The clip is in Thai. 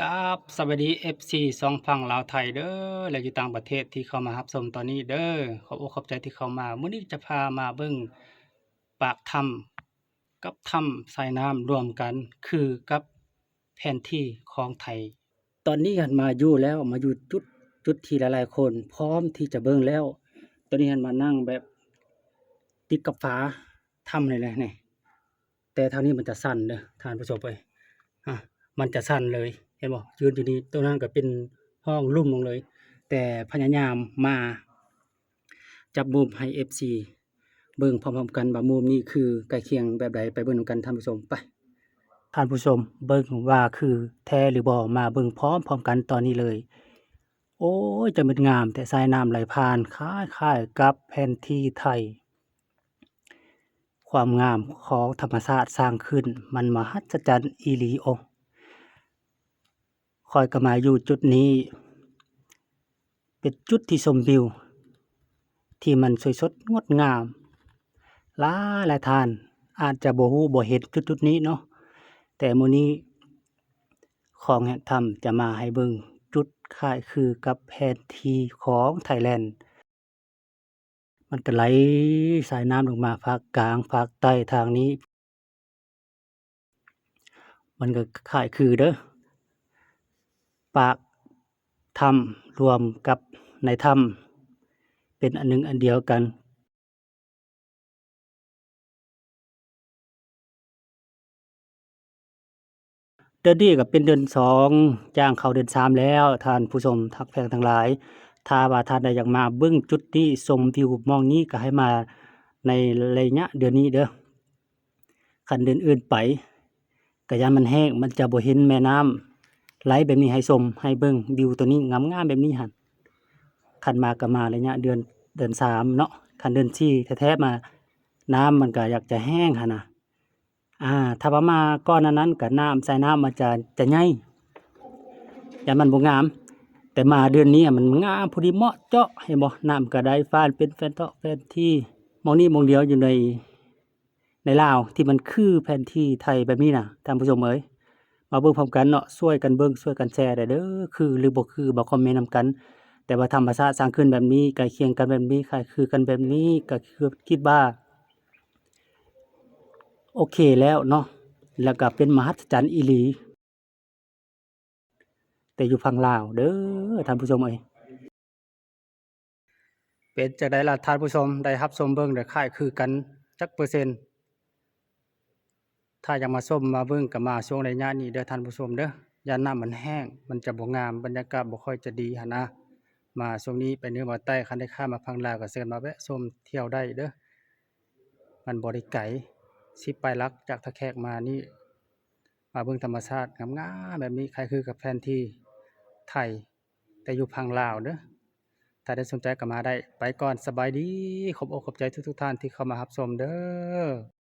กับสวัสดี FC สองฝั่งลาวไทยเด้อและอยู่ต่างประเทศที่เข้ามารับชมตอนนี้เด้อขอบอกขอบใจที่เข้ามามื้อนี้จะพามาเบิ่งปากถ้ำกับถ้ำสายน้ำรวมกัน คือกับแผนที่ของไทย ตอนนี้หันมาอยู่แล้วมาอยู่จุดจุดที่หลายๆคน พร้อมที่จะเบิ่งแล้ว ตอนนี้หันมานั่งแบบติดกับฝาถ้ำเลยแหละนี่แต่ทางนี้มันจะสั่นเด้อท่านผู้ชมเอ้ยอะมันจะสั่นเลย ห็นบ่ยืนอยู่นี่ตรงนั้นก็เป็นห้องลุ่มลงเลย แต่พยายามมาจับมุมให้ FC เบิ่งพร้อมๆกันว่ามุมนี้คือใกล้เคียงแบบใดไปเบิ่งกันท่านผู้ชมไปท่านผู้ชมเบิ่งว่าคือแท้หรือบ่มาเบิ่งพร้อมๆกันตอนนี้เลย โอ้ยจะเป็นงาม แต่สายน้ำไหลผ่านคล้ายๆกับแผนที่ไทย ความงามของธรรมชาติสร้างขึ้นมันมหัศจรรย์อีหลีโอ คอยก็มาอยู่จุดนี้ เป็นจุดที่ชมวิว ที่มันสวยสดงดงามหลายหลายทาน อาจจะบ่ฮู้บ่เห็นจุดจุดๆนี้เนาะแต่มื้อนี้ของแห่งธรรมจะมาให้เบิ่งจุดคล้ายคือกับแผนที่ของไทยแลนด์ มันก็ไหลสายน้ำลงมาภาคกลางภาคใต้ทางนี้ มันก็คล้ายคือเด้อ ปากถ้ำรวมกับในถ้ำเป็นอันหนึ่งอันเดียวกัน เดือนนี้ก็เป็นเดือนสองย่างเขาเดือนสามแล้วท่านผู้ชมทักแพงทั้งหลาย ถ้าว่าท่านใดอยากมาเบิ่งจุดนี้ชมวิวมองนี้ก็ให้มาในระยะเดือนนี้เด้อคันเดือนอื่นไปก็ยามมันแห้งมันจะบ่เห็นแม่น้ำ ไหลแบบนี้ให้ชมให้เบิ่งวิวตัวนี้งามๆแบบนี้หันคันมาก็มาระยะเดือนเดือนสามเนาะคันเดือนสี่แท้ๆมา น้ำมันก็อยากจะแห้งหั่นะอ่า ถ้าว่ามาก่อนนั้นก็น้ำใส่น้ำมันจะจะใหญ่ยามมันบ่งาม แต่มาเดือนนี้มันงามพอดีเหมาะเจาะเห็นบ่น้ำก็ได้ฟ้านเป็นแฟนเทาะแฟนที่มองนี้มองเดียวอยู่ในในลาวที่มันคือแผนที่ไทยแบบนี้นะท่านผู้ชมเอ้ย มาเบิ่งพร้อมกันเนาะช่วยกันเบิ่งช่วยกันแชร์ได้เด้อคือหรือบ่คือบ่คอมเมนต์นำกัน แต่ว่าธรรมชาติสร้างขึ้นแบบนี้ใกล้เคียงกันแบบนี้ใคล้ายคือกันแบบนี้ก็คือคิดว่าโอเคแล้วเนาะแล้วก็เป็นมหัศจรรย์อีหลี แต่อยู่ฝั่งลาวเด้อท่านผู้ชมเอ้ยเป็นจังได้ล่ะท่านผู้ชมได้รับชมเบิ่งได้คล้ายคือกันจักเปอร์เซ็นต์ ถ้าอยากมาชมมาเบิ่งก็มาช่วงระยะนี้เด้อท่านผู้ชมเด้อยามน้ำมันแห้ง มันจะบ่งามบรรยากาศบ่ค่อยจะดีหันนะมาช่วงนี้ไปเนื้อมาใต้คันได้ข้ามมาฝั่งลาวก็เชิญมาแวะชมเที่ยวได้เด้อมันบ่ได้ไกลสิไปลักจากทะแขกมานี่มาเบิ่งธรรมชาติงามๆแบบนี้ใคล้ายคือกับแผนที่ไทย แต่อยู่พังลาวเด้อถ้าได้สนใจก็มาได้ ไปก่อนสบายดี ขอบอกขอบใจทุกๆท่านที่เข้ามารับชมเด้อ